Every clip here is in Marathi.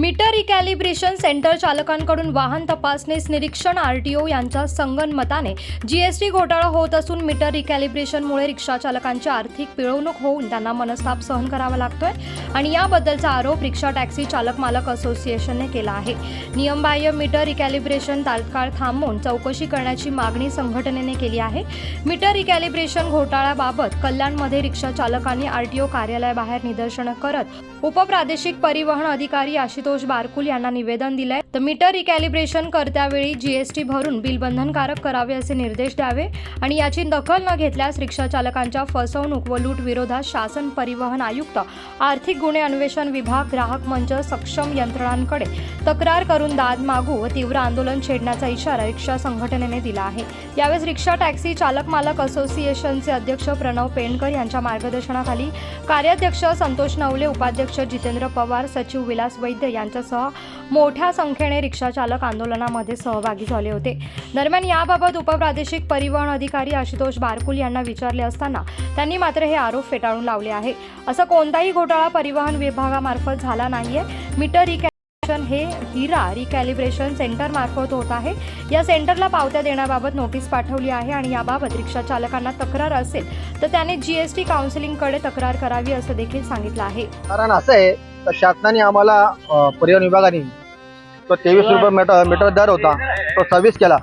मीटर रिकॅलिब्रेशन सेंटर चालकांकडून वाहन तपासणीस निरीक्षण आर टी ओ यांच्या संगनमताने जीएसटी घोटाळा होत असून मीटर रिकॅलिब्रेशनमुळे रिक्षा चालकांची आर्थिक पिळवणूक होऊन त्यांना मनस्ताप सहन करावा लागतोय आणि याबद्दलचा आरोप रिक्षा टॅक्सी चालक मालक असोसिएशनने केला आहे. नियमबाह्य मीटर रिकॅलिब्रेशन तात्काळ थांबवून चौकशी करण्याची मागणी संघटनेने केली आहे. मीटर रिकॅलिब्रेशन घोटाळ्याबाबत कल्याणमध्ये रिक्षा चालकांनी आरटीओ कार्यालयाबाहेर निदर्शनं करत उपप्रादेशिक परिवहन अधिकारी संतोष बारकुल यांना निवेदन दिलंय. तर मीटर रिकॅलिब्रेशन करत्यावेळी जीएसटी भरून बिल बंधनकारक करावे असे निर्देश द्यावे आणि याची दखल न घेतल्यास रिक्षा चालकांच्या फसवणूक व लूट विरोधात शासन परिवहन आयुक्त आर्थिक गुन्हे अन्वेषण विभाग ग्राहक मंच सक्षम यंत्रणांकडे तक्रार करून दाद मागू व तीव्र आंदोलन छेडण्याचा इशारा रिक्षा संघटनेने दिला आहे. यावेळेस रिक्षा टॅक्सी चालक मालक असोसिएशनचे अध्यक्ष प्रणव पेंडकर यांच्या मार्गदर्शनाखाली कार्याध्यक्ष संतोष नवले उपाध्यक्ष जितेंद्र पवार सचिव विलास वैद्य यांच्यासह मोठ्या संख्येने रिक्षाचालक आंदोलनामध्ये सहभागी झाले होते. दरम्यान याबाबत उपप्रादेशिक परिवहन अधिकारी आशुतोष बारकुल यांना विचारले असताना त्यांनी मात्र हे आरोप फेटाळून लावले आहे. असा कोणताही घोटाळा परिवहन विभागामार्फत झाला नाहीये. मीटर रिकॅलिब्रेशन हे हिरा रिकॅलिब्रेशन सेंटर मार्फत होत आहे. या सेंटरला पावत्या देण्याबाबत नोटीस पाठवली आहे आणि याबाबत रिक्षा चालकांना तक्रार असेल तर त्याने जीएसटी काउन्सिलिंगकडे तक्रार करावी असं देखील सांगितलं आहे. कारण असं आहे तर शासनाने आम्हाला अ, परिवहन विभागाने तो तेवीस रुपये मीटर मीटर दर होता तो सव्वीस केला.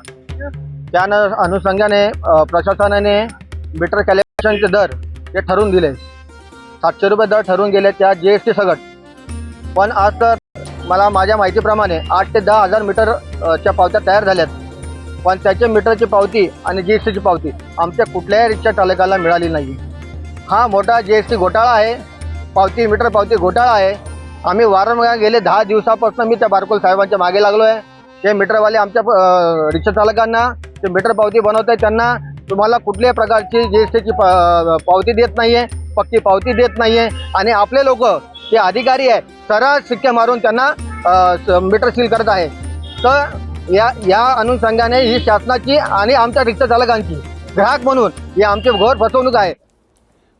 त्या अनुषंगाने अ, प्रशासनाने मीटर कॅलिब्रेशनचे दर ते ठरवून दिले. सातशे रुपये दर ठरवून गेले त्या जी एस टी सगट पण आज तर मला माझ्या माहितीप्रमाणे आठ ते दहा हजार मीटर अ, च्या पावत्या तयार झाल्यात. पण त्याच्या मीटरची पावती आणि जी एस टीची पावती आमच्या कुठल्याही रिक्षा चालकाला मिळाली नाही. हा मोठा जी एस टी घोटाळा आहे. पावती मीटर पावती घोटाळा आहे. आम्ही वारंवार गेले दहा दिवसापासून मी त्या बारकोल साहेबांच्या मागे लागलो आहे ते मीटरवाले आमच्या रिक्षा चालकांना ते मीटर पावती बनवत आहे त्यांना. तुम्हाला कुठल्याही प्रकारची जी एस टीची पावती देत नाही आहे पक्की पावती देत नाही आहे आणि आपले लोक ते अधिकारी आहे सरळ शिक्के मारून त्यांना मीटर सील करत आहे. तर या या अनुषंगाने ही शासनाची आणि आमच्या रिक्षा चालकांची ग्राहक म्हणून ही आमची घोर फसवणूक आहे.